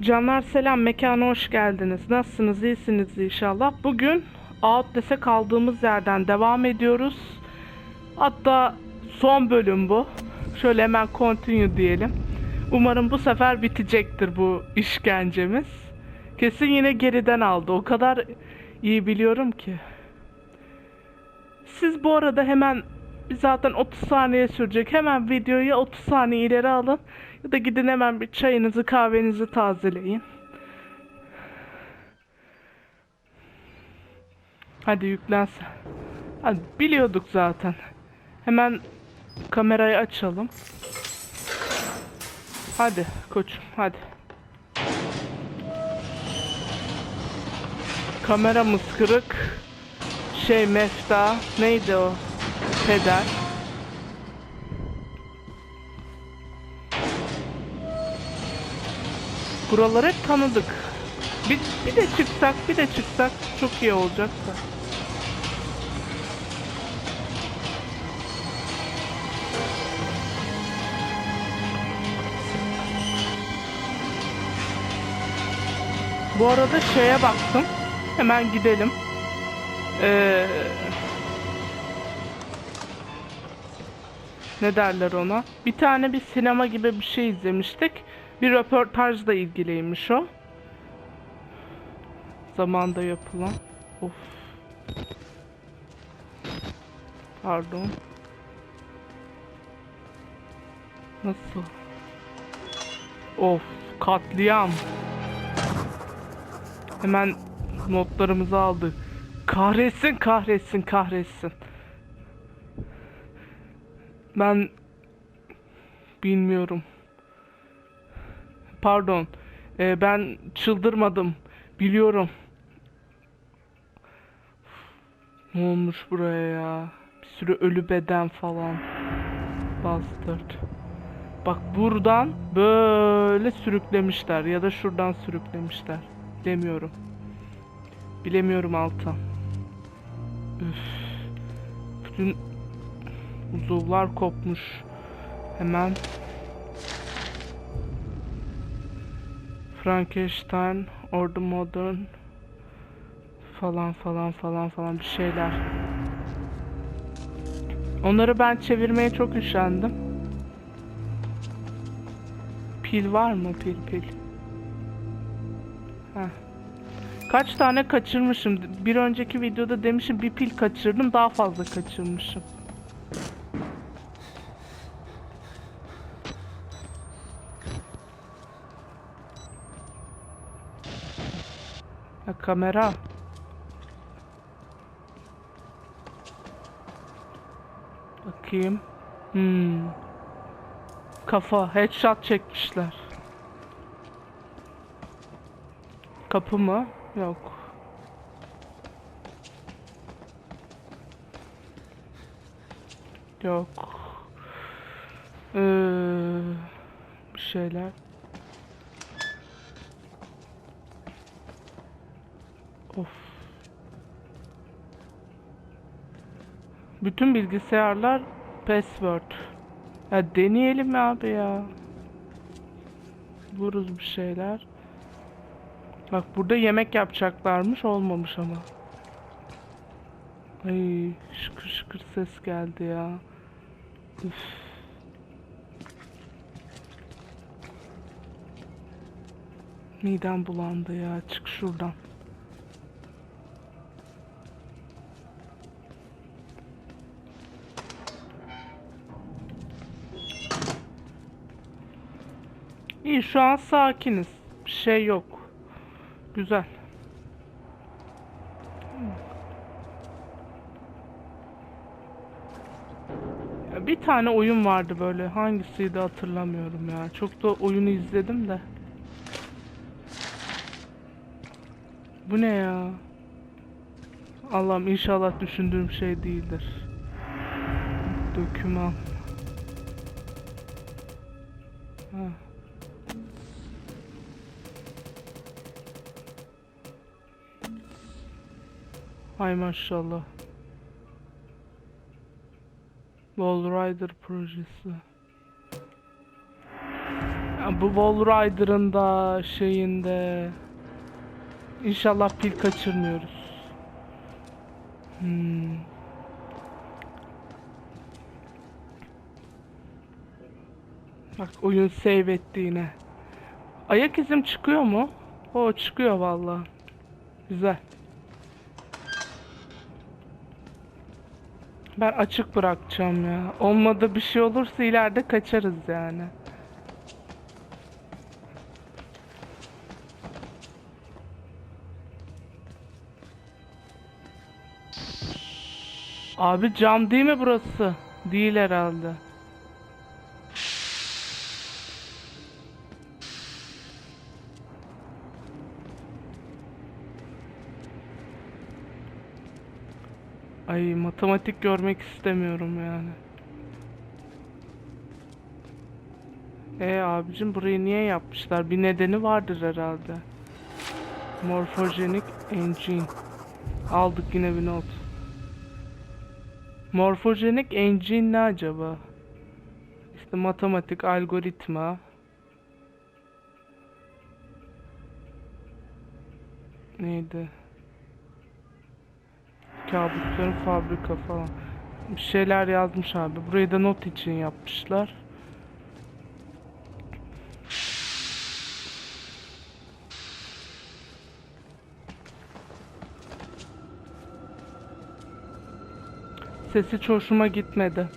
Canlar selam, mekana hoş geldiniz. Nasılsınız, iyisiniz inşallah. Bugün Outlast'e kaldığımız yerden devam ediyoruz. Hatta son bölüm bu. Şöyle hemen continue diyelim. Umarım bu sefer bitecektir bu işkencemiz. Kesin yine geriden aldı. O kadar iyi biliyorum ki. Siz bu arada hemen zaten 30 saniye sürecek. Hemen videoyu 30 saniye ileri alın. Ya da gidin hemen bir çayınızı kahvenizi tazeleyin. Hadi yüklensin. Hadi biliyorduk zaten. Hemen kamerayı açalım. Hadi koçum hadi. Kameramız kırık. Şey mefta neydi o? Peder. Buraları tanıdık. Bir, bir de çıksak, bir de çıksak çok iyi olacak da. Bu arada şeye baktım. Hemen gidelim. Ee, ne derler ona? Bir tane bir sinema gibi bir şey izlemiştik. Bir röportajla ilgiliymiş o. Zamanda yapılan. Of. Pardon. Nasıl? Of, katliam. Hemen notlarımızı aldık. Kahretsin, kahretsin, kahretsin. Ben bilmiyorum. Pardon. Ee, ben çıldırmadım. Biliyorum. Ne olmuş buraya ya? Bir sürü ölü beden falan. Bastard. Bak buradan böyle sürüklemişler ya da şuradan sürüklemişler. Bilemiyorum. Bilemiyorum Altan. Üf. Bütün uzuvlar kopmuş. Hemen Frankenstein, Ordu Modern falan falan falan falan bir şeyler. Onları ben çevirmeye çok üşendim. Pil var mı? Pil pil. Heh. Kaç tane kaçırmışım? Bir önceki videoda demişim bir pil kaçırdım daha fazla kaçırmışım. Kamera. Bakayım. Hmm. Kafa. Headshot çekmişler. Kapı mı? Yok. Yok. Ee, bir şeyler. Bütün bilgisayarlar password. Ya deneyelim mi abi ya? Vururuz bir şeyler. Bak burada yemek yapacaklarmış olmamış ama. Ay şıkır şıkır ses geldi ya. Üf. Midem bulandı ya. Çık şuradan. İyi şu an sakiniz. Bir şey yok. Güzel. Bir tane oyun vardı böyle. Hangisiydi hatırlamıyorum ya. Çok da oyunu izledim de. Bu ne ya? Allah'ım inşallah düşündüğüm şey değildir. Döküman. Hay maşallah. Wall Rider projesi. Ya bu Wall Rider'ın da şeyinde İnşallah pil kaçırmıyoruz. Hmm. Bak oyun save etti. Ayak izim çıkıyor mu? O çıkıyor vallahi. Güzel. Ben açık bırakacağım ya. Olmadı bir şey olursa ileride kaçarız yani. Abi cam değil mi burası? Değil herhalde. Ay matematik görmek istemiyorum yani. E abicim burayı niye yapmışlar? Bir nedeni vardır herhalde. Morphogenik Engine. Aldık yine bir not. Morphogenik Engine ne acaba? İşte matematik, algoritma. Neydi? Kabusların fabrika falan. Bir şeyler yazmış abi. Burayı da not için yapmışlar. Sesi hiç gitmedi.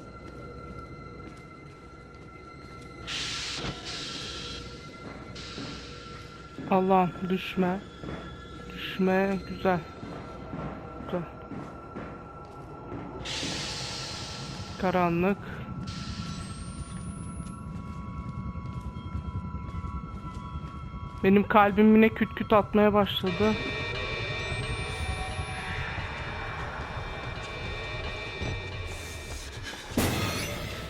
Allah'ım düşme. Düşme. Güzel. Karanlık. Benim kalbim yine küt küt atmaya başladı.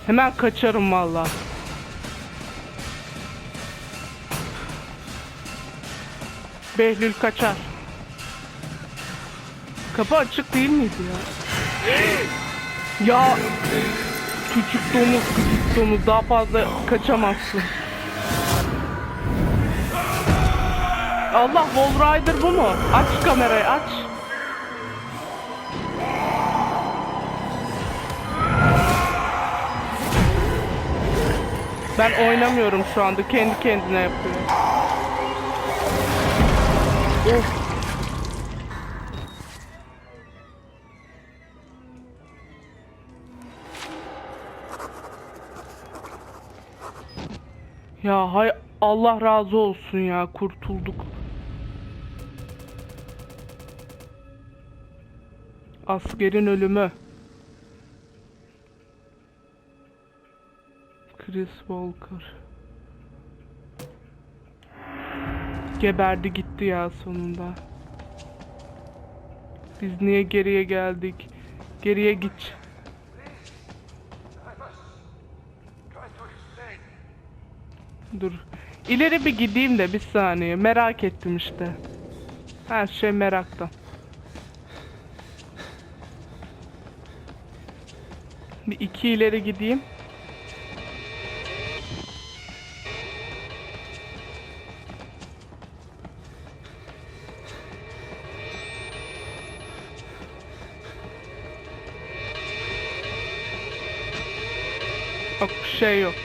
Hemen kaçarım valla. Behlül kaçar. Kapı açık değil miydi ya? Ya küçük domuz küçük domuz daha fazla kaçamazsın. Allah Wall Rider bu mu? Aç kamerayı aç. Ben oynamıyorum şu anda. Kendi kendine yapıyor. Of. Ya hay Allah razı olsun ya kurtulduk. Askerin ölümü. Chris Walker. Geberdi gitti ya sonunda. Biz niye geriye geldik? Geriye git. Dur. İleri bir gideyim de bir saniye. Merak ettim işte. Her şey meraktan. Bir iki ileri gideyim. Yok bir şey yok.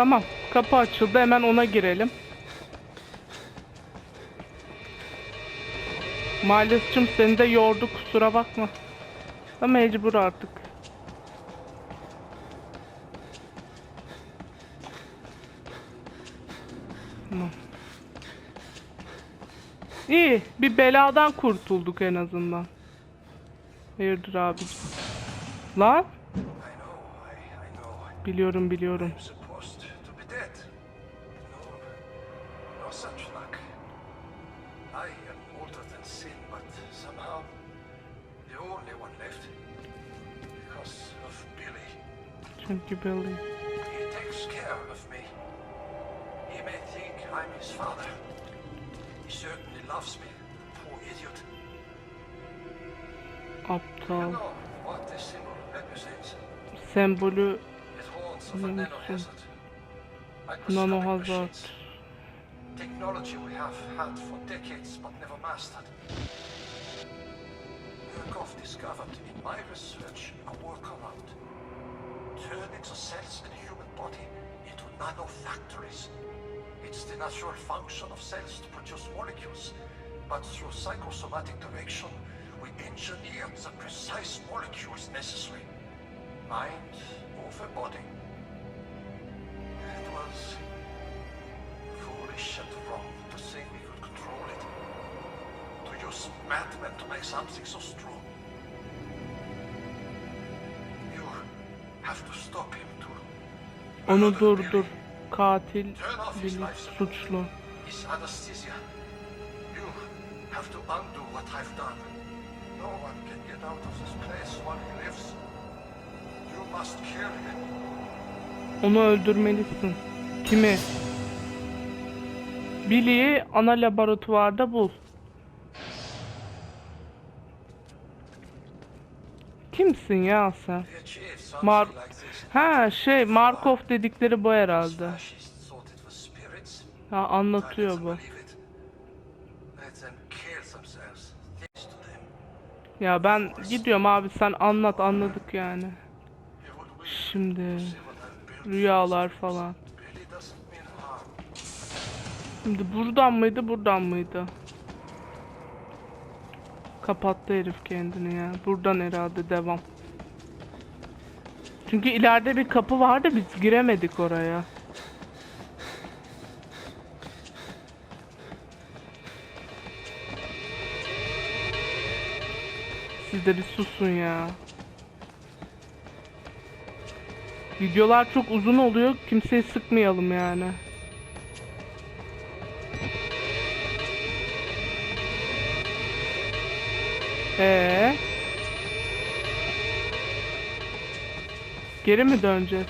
Tamam. Kapı açıldı. Hemen ona girelim. Maalesef seni de yordu kusura bakma. Ama mecbur artık. Tamam. İyi. Bir beladan kurtulduk en azından. Hayırdır abi. Lan? Biliyorum biliyorum. Çünkü Billy. He takes care of me. He may think I'm his father. He certainly loves me. Poor idiot. You Aptal. know what this symbol represents? Sembolü It Evidence of a nanohazard. Hazard. Technology we have had for decades but never mastered. Murkoff discovered in my research a workaround. Turning the cells in the human body into nanofactories. It's the natural function of cells to produce molecules, but through psychosomatic direction, we engineered the precise molecules necessary. Mind over body. It was foolish and wrong to think we could control it. To use madmen to make something so strong. Lives. You must kill him. Onu öldürmelisin. Kimi? Billy'i ana laboratuvarda bul. Kimsin ya sen? Mar. Ha şey Markov dedikleri bu herhalde. Ha anlatıyor bu. Ya ben gidiyorum abi sen anlat anladık yani. Şimdi rüyalar falan. Şimdi buradan mıydı buradan mıydı? Kapattı herif kendini ya. Buradan herhalde devam. Çünkü ileride bir kapı vardı biz giremedik oraya. Siz de bir susun ya. Videolar çok uzun oluyor. Kimseyi sıkmayalım yani. Ee? Geri mi döneceğiz?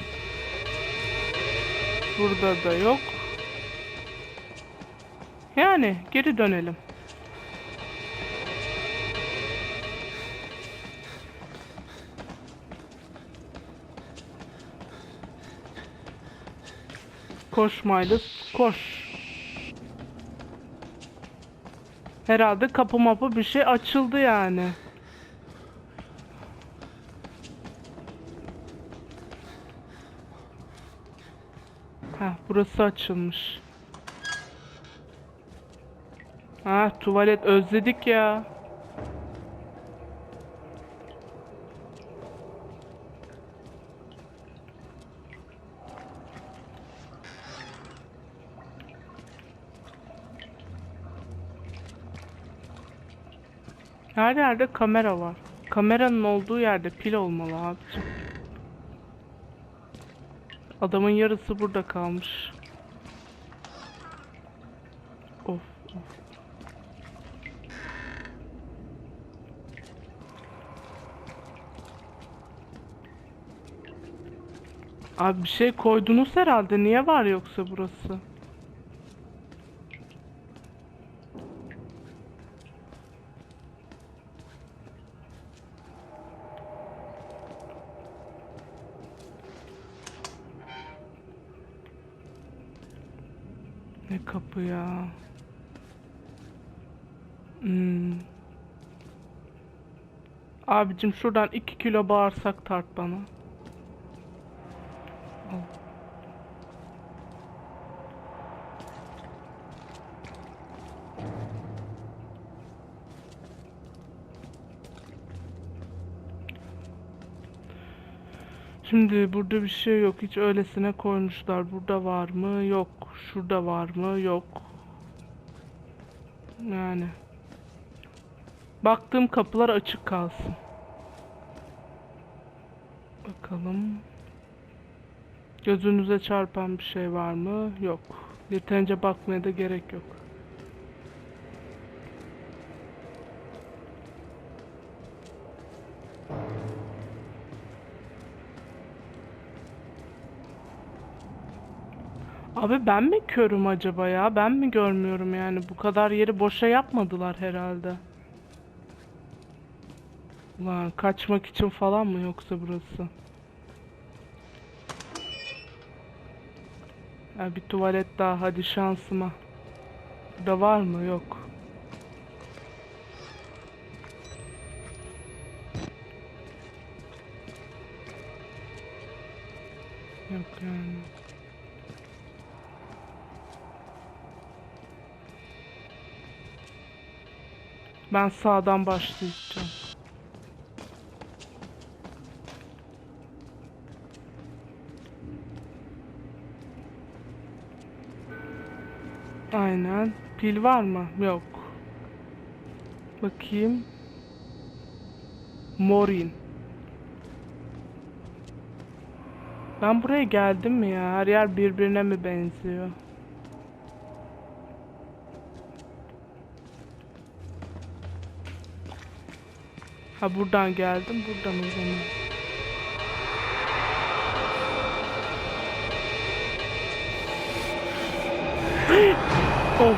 Burada da yok. Yani geri dönelim. Koş Miles, koş. Herhalde kapı mapı bir şey açıldı yani. Ha, burası açılmış. Ha, tuvalet özledik ya. Her yerde kamera var. Kameranın olduğu yerde pil olmalı abicim. Adamın yarısı burada kalmış. Of of. Abi bir şey koydunuz herhalde. Niye var yoksa burası? Ne kapı ya? Hmm. Abicim şuradan 2 kilo bağırsak tart bana. Şimdi burada bir şey yok. Hiç öylesine koymuşlar. Burada var mı? Yok. Şurada var mı? Yok. Yani. Baktığım kapılar açık kalsın. Bakalım. Gözünüze çarpan bir şey var mı? Yok. Yeterince bakmaya da gerek yok. Abi ben mi körüm acaba ya? Ben mi görmüyorum yani? Bu kadar yeri boşa yapmadılar herhalde. Ulan kaçmak için falan mı yoksa burası? Ha, bir tuvalet daha hadi şansıma. Burada var mı? Yok Ben sağdan başlayacağım. Aynen. Pil var mı? Yok. Bakayım. Morin. Ben buraya geldim mi ya? Her yer birbirine mi benziyor? Ha buradan geldim. Buradan o zaman. oh.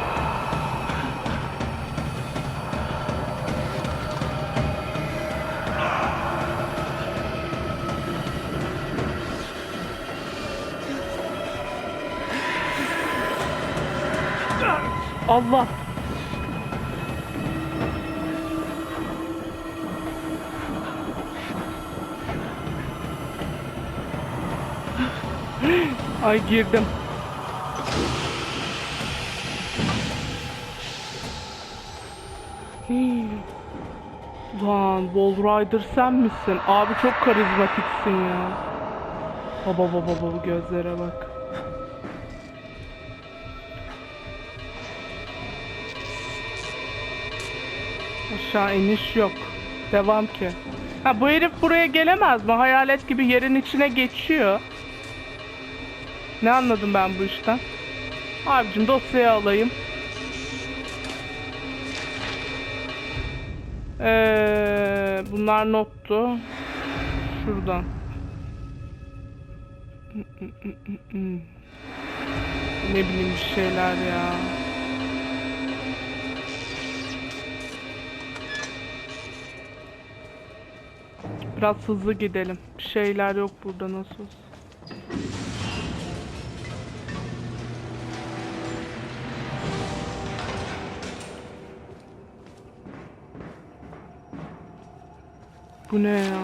Allah. Ay girdim. Lan Wall Rider sen misin? Abi çok karizmatiksin ya. Baba baba baba gözlere bak. Aşağı iniş yok. Devam ki. Ha bu herif buraya gelemez mi? Hayalet gibi yerin içine geçiyor. Ne anladım ben bu işten? Abicim dosyayı alayım. Ee, bunlar nottu. Şuradan. Ne bileyim bir şeyler ya. Biraz hızlı gidelim. Bir şeyler yok burada nasıl? olsa. Bu ne ya?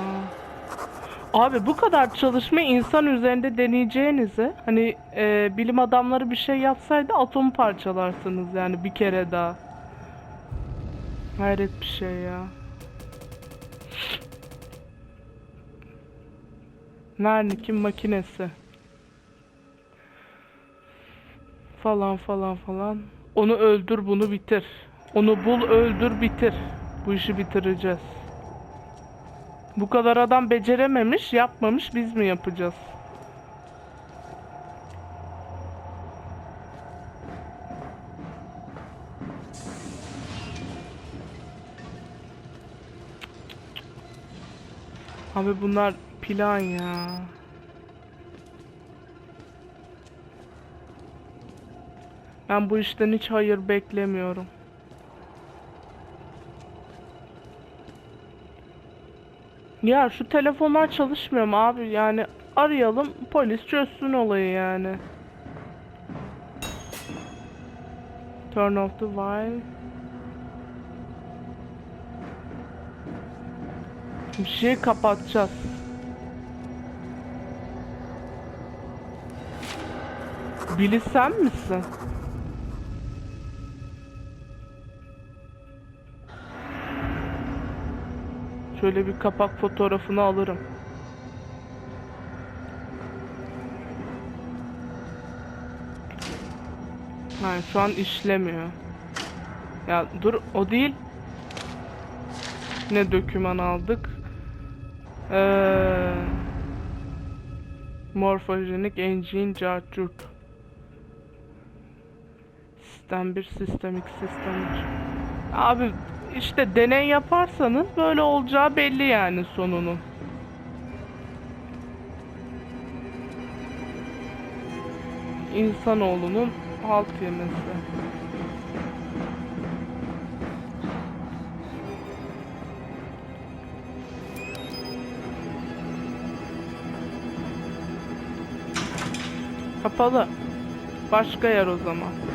Abi bu kadar çalışma insan üzerinde deneyeceğinizi hani e, bilim adamları bir şey yapsaydı atomu parçalarsınız yani bir kere daha. Hayret bir şey ya. Wernicke'in makinesi. Falan falan falan. Onu öldür bunu bitir. Onu bul öldür bitir. Bu işi bitireceğiz. Bu kadar adam becerememiş, yapmamış biz mi yapacağız? Abi bunlar plan ya. Ben bu işten hiç hayır beklemiyorum. Ya şu telefonlar çalışmıyor mu abi? Yani arayalım polis çözsün olayı yani. Turn off the wire. Bir şey kapatacağız. Billy sen misin? Şöyle bir kapak fotoğrafını alırım. Hayır şu an işlemiyor. Ya dur o değil. Ne doküman aldık? Ee, morfojenik engine carturt. Sistem 1, sistem 2, sistem 3. Abi işte deney yaparsanız böyle olacağı belli yani sonunun. İnsanoğlunun halt yemesi. Kapalı. Başka yer o zaman.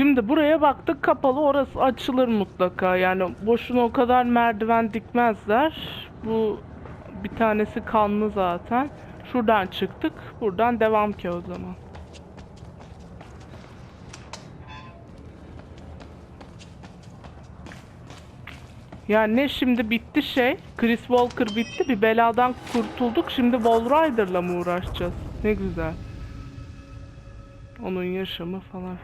Şimdi buraya baktık kapalı orası açılır mutlaka yani boşuna o kadar merdiven dikmezler. Bu bir tanesi kanlı zaten. Şuradan çıktık. Buradan devam ki o zaman. Yani ne şimdi bitti şey. Chris Walker bitti. Bir beladan kurtulduk. Şimdi Wall Rider'la mı uğraşacağız? Ne güzel. Onun yaşamı falan.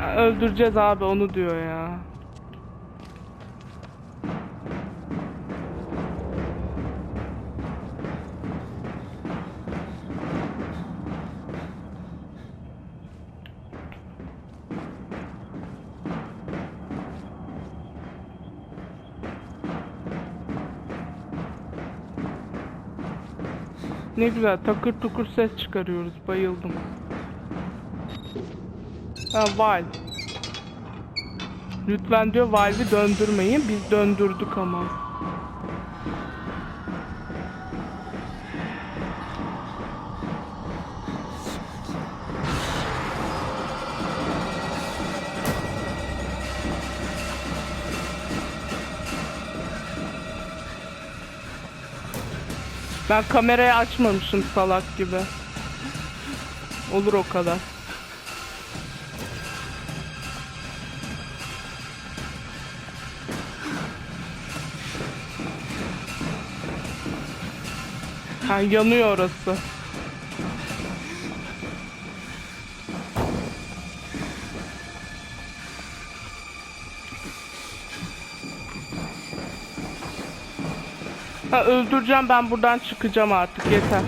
Ya öldüreceğiz abi onu diyor ya. Ne güzel takır tukur ses çıkarıyoruz. Bayıldım. Ha Valve. Lütfen diyor Valve'i döndürmeyin. Biz döndürdük ama. Ben kamerayı açmamışım salak gibi. Olur o kadar. Ha yanıyor orası. Ha öldüreceğim ben buradan çıkacağım artık yeter.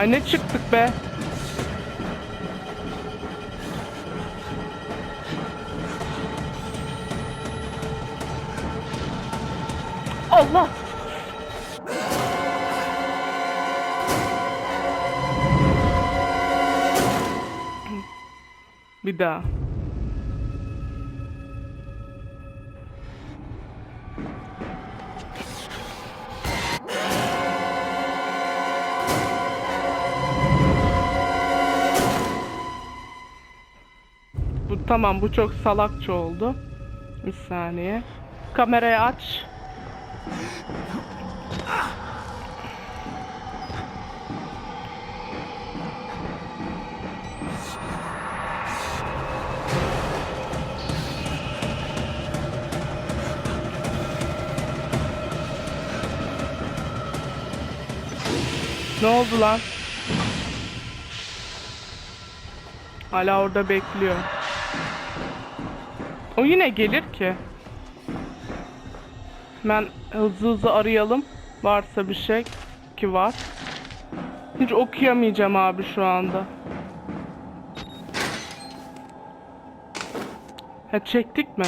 Ay ne çıktık be. Allah. Bir daha. Tamam bu çok salakça oldu. Bir saniye. Kamerayı aç. Ne oldu lan? Hala orada bekliyor. O yine gelir ki. Ben hızlı hızlı arayalım. Varsa bir şey ki var. Hiç okuyamayacağım abi şu anda. Ha çektik mi?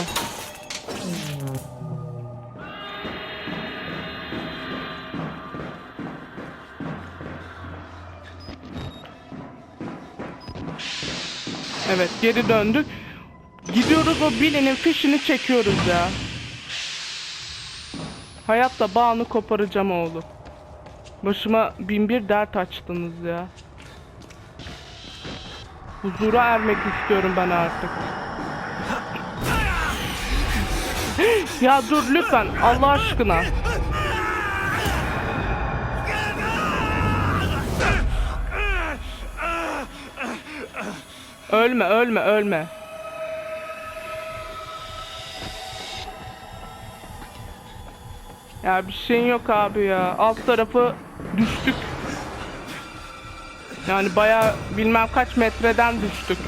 Evet geri döndük. Gidiyoruz o Billy'nin fişini çekiyoruz ya. Hayatla bağını koparacağım oğlum. Başıma bin bir dert açtınız ya. Huzura ermek istiyorum ben artık. ya dur lütfen Allah aşkına. Ölme ölme ölme. Ya bir şeyin yok abi ya. Alt tarafı düştük. Yani baya bilmem kaç metreden düştük.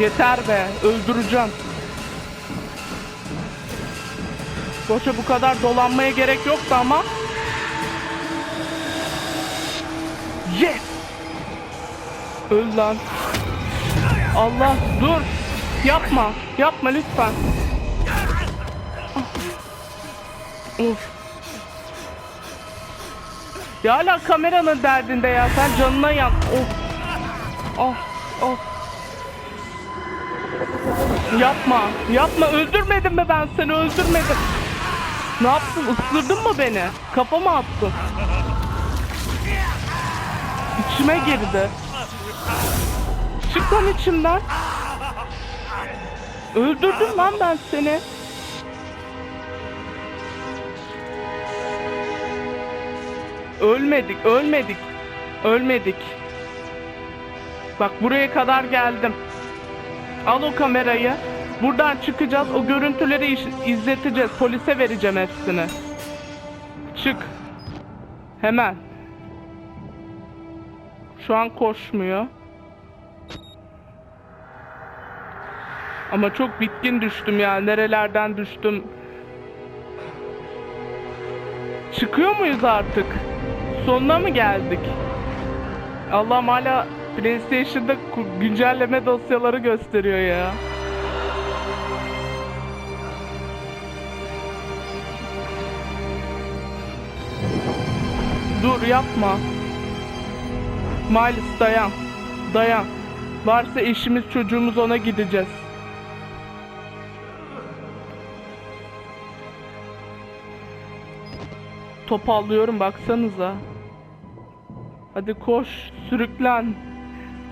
Yeter be, öldüreceğim. Boşa bu kadar dolanmaya gerek yoktu ama. Yes! Öl lan. Allah dur. Yapma. Yapma lütfen. Of. Ya hala kameranın derdinde ya. Sen canına yan. Of. Oh. Oh. Yapma. Yapma. Öldürmedim mi ben seni? Öldürmedim. Ne yaptın? Isırdın mı beni? Kafama attın. İçime girdi. Çık lan içimden. Öldürdüm lan ben seni. Ölmedik, ölmedik. Ölmedik. Bak buraya kadar geldim. Al o kamerayı. Buradan çıkacağız. O görüntüleri izleteceğiz. Polise vereceğim hepsini. Çık. Hemen. Şu an koşmuyor. Ama çok bitkin düştüm ya. Nerelerden düştüm. Çıkıyor muyuz artık? Sonuna mı geldik? Allah'ım hala PlayStation'da güncelleme dosyaları gösteriyor ya. Dur yapma. Miles dayan. Dayan. Varsa eşimiz çocuğumuz ona gideceğiz. Topallıyorum baksanıza. Hadi koş, sürüklen.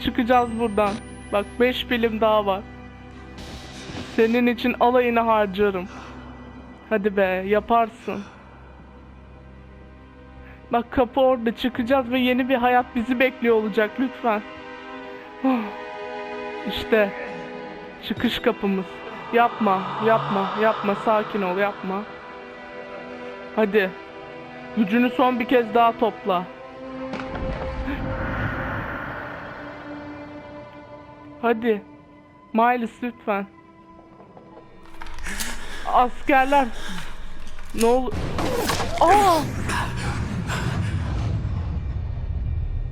Çıkacağız buradan. Bak 5 film daha var. Senin için alayını harcarım. Hadi be, yaparsın. Bak kapı orada çıkacağız ve yeni bir hayat bizi bekliyor olacak lütfen. İşte çıkış kapımız. Yapma, yapma, yapma. Sakin ol, yapma. Hadi. Gücünü son bir kez daha topla. Hadi. Miles lütfen. Askerler. Ne ol? Aa!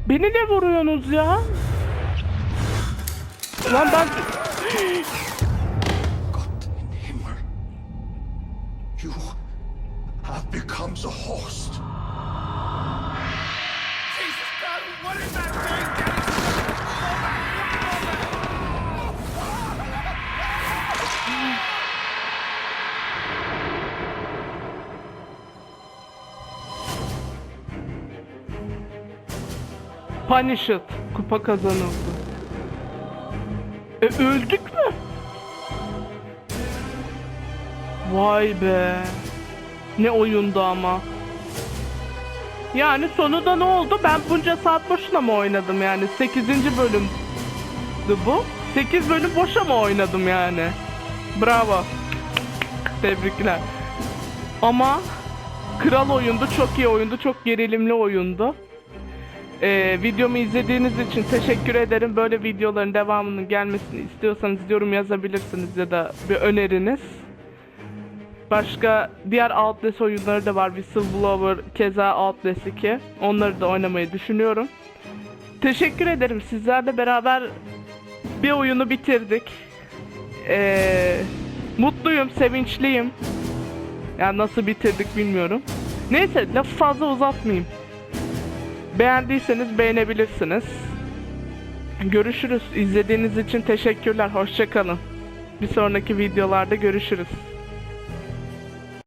Beni ne vuruyorsunuz ya? Lan ben. You have become the host. Punished kupa kazanıldı. E öldük mü? Vay be. Ne oyundu ama. Yani sonunda ne oldu? Ben bunca saat boşuna mı oynadım yani? 8. bölümdü bu. 8 bölüm boşa mı oynadım yani? Bravo. Tebrikler. Ama kral oyundu, çok iyi oyundu, çok gerilimli oyundu. Ee, videomu izlediğiniz için teşekkür ederim. Böyle videoların devamının gelmesini istiyorsanız yorum yazabilirsiniz ya da bir öneriniz. Başka diğer Outlast oyunları da var. Whistleblower, keza Outlast 2. Onları da oynamayı düşünüyorum. Teşekkür ederim. Sizlerle beraber bir oyunu bitirdik. Ee, mutluyum, sevinçliyim. Yani nasıl bitirdik bilmiyorum. Neyse lafı fazla uzatmayayım. Beğendiyseniz beğenebilirsiniz. Görüşürüz. İzlediğiniz için teşekkürler. Hoşçakalın. Bir sonraki videolarda görüşürüz.